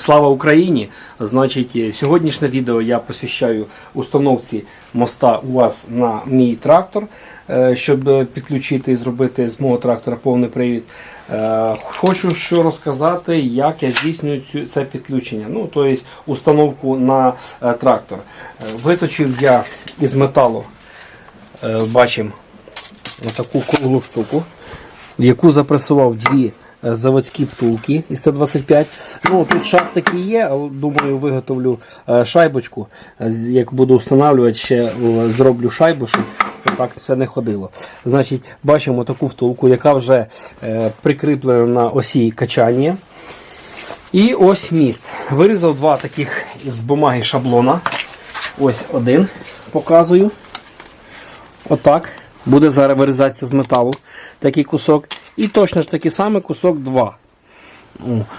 Слава Україні! Значить, е, сьогоднішнє відео я посвящаю установці моста УАЗ на мій трактор, е, щоб підключити і зробити з мого трактора повний привід. Е, Хочу що розказати, як я здійснюю це підключення. Ну, тобто установку на трактор. Виточив я із металу, бачимо, таку круглу штуку в яку запресував дві заводські втулки із Т-25. Ну, тут шар такий є, думаю, виготовлю е, шайбочку. Е, Як буду встановлювати, ще е, зроблю шайбу, щоб так все не ходило. Значить, бачимо таку втулку, яка вже е, прикріплена на осі качання. І ось міст. Вирізав два таких з бумаги шаблона. Ось один показую. Отак. Буде зараз вирізатися з металу такий кусок. І точно ж такий самий кусок 2.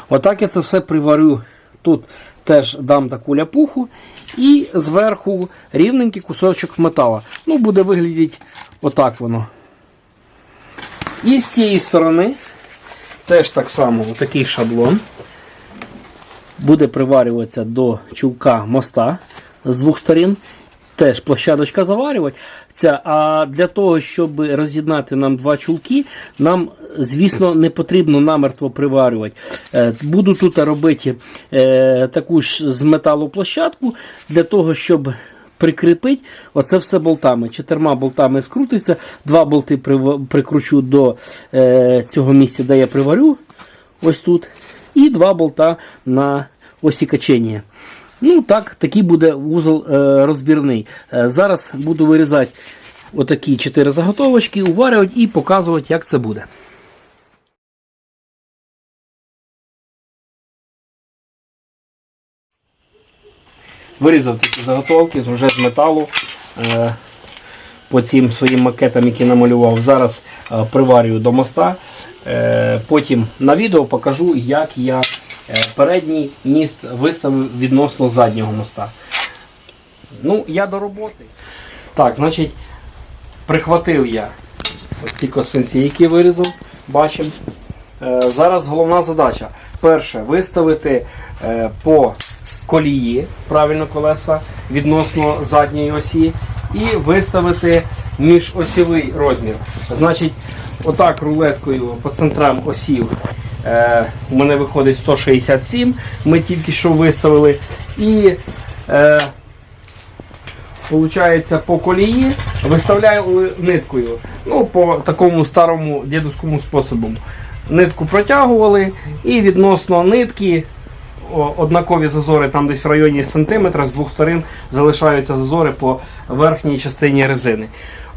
Отак я це все приварю. Тут теж дам таку ляпуху. І зверху рівненький кусочок металу. Ну, буде виглядати отак воно. І з цієї сторони теж так само такий шаблон. Буде приварюватися до чулка моста з двох сторін. Теж площадочка заварювати. Ця, а для того, щоб роз'єднати нам два чулки, нам, звісно, не потрібно намертво приварювати. Е, Буду тут робити е, таку ж з металу площадку для того, щоб прикріпити оце все болтами. Чотирма болтами скрутиться, два болти прикручу до е, цього місця, де я приварю. Ось тут. І два болта на осі качення. Ну так, такий буде вузол е, розбірний. Е, зараз буду вирізати отакі чотири заготовочки, уварювати і показувати, як це буде. Вирізав такі заготовки вже з металу. Е, по цим своїм макетам, які намалював. Зараз приварюю до моста. Потім на відео покажу, як я передній міст виставив відносно заднього моста. Ну, я до роботи. Так, значить, прихватив я ці косинці, які вирізав, бачимо. Е, зараз головна задача. Перше, виставити е, по колії правильно колеса відносно задньої осі і виставити міжосівий розмір. Значить, отак рулеткою по центрам осів е, у мене виходить 167, ми тільки що виставили. І е, Получається, по колії виставляли ниткою. Ну, по такому старому дідуському способу. Нитку протягували і відносно нитки однакові зазори, там десь в районі сантиметра з двох сторон залишаються зазори по верхній частині резини.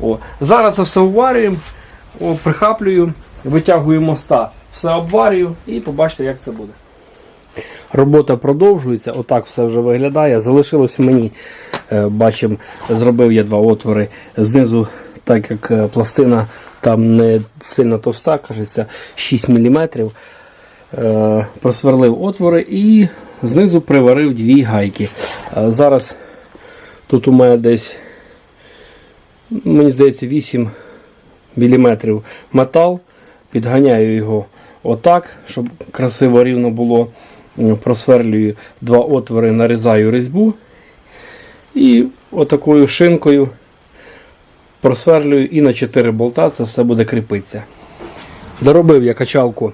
О, зараз це все обварюємо, о, прихаплюю, витягую моста, все обварюю і побачите, як це буде. Робота продовжується, отак все вже виглядає. Залишилось мені, е, бачимо, зробив я два отвори знизу, так як е, пластина там не сильно товста, кажеться 6 мм. Е, Просверлив отвори і знизу приварив дві гайки. Зараз тут у мене десь, мені здається, 8 мм метал. Підганяю його отак, щоб красиво рівно було. Просверлюю два отвори, нарізаю різьбу і отакою шинкою просверлюю і на 4 болта це все буде кріпитися. Доробив я качалку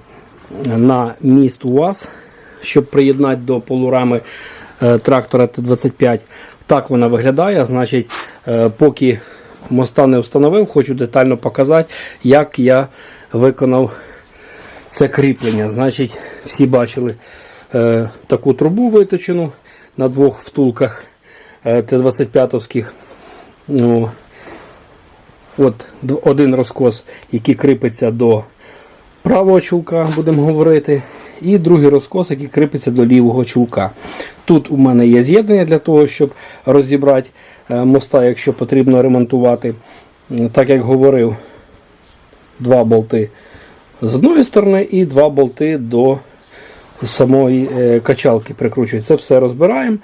на міст УАЗ, щоб приєднати до полурами е, трактора Т-25. Так вона виглядає. Значить, е, поки моста не встановив, хочу детально показати, як я виконав це кріплення. Значить, всі бачили е, таку трубу виточену на двох втулках е, Т-25-овських. Ну, от один розкос, який кріпиться до правого чулка, будемо говорити, і другий розкос, який кріпиться до лівого чулка. Тут у мене є з'єднання для того, щоб розібрати е, моста, якщо потрібно ремонтувати. Так як говорив, два болти з одної сторони і два болти до самої е, качалки прикручують. Це все розбираємо,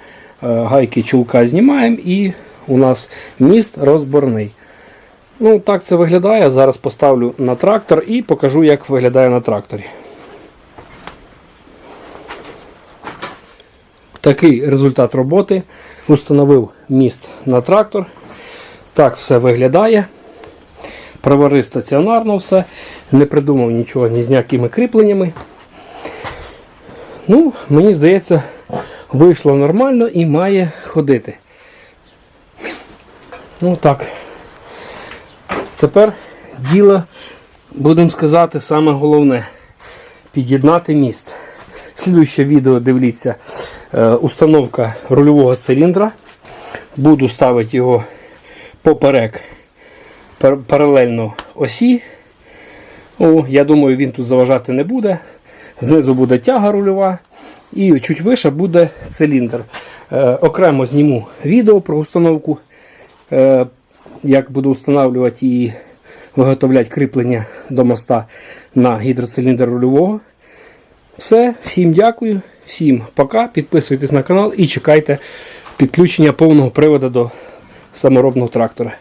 е, гайки чулка знімаємо і у нас міст розборний. Ну, так це виглядає. Зараз поставлю на трактор і покажу, як виглядає на тракторі. Такий результат роботи. Установив міст на трактор. Так все виглядає. Проварив стаціонарно все. Не придумав нічого ні з ніякими кріпленнями. Ну, мені здається, вийшло нормально і має ходити. Ну так. Тепер діло, будемо сказати, саме головне під'єднати міст. Слідуюче відео дивіться е, установка рульового циліндра. Буду ставити його поперек паралельно осі. О, я думаю, він тут заважати не буде. Знизу буде тяга рульова і чуть вище буде циліндр. Е, окремо зніму відео про установку, е, як буду встановлювати і виготовляти кріплення до моста на гідроциліндр рульового. Все, всім дякую, всім пока. Підписуйтесь на канал і чекайте підключення повного приводу до саморобного трактора.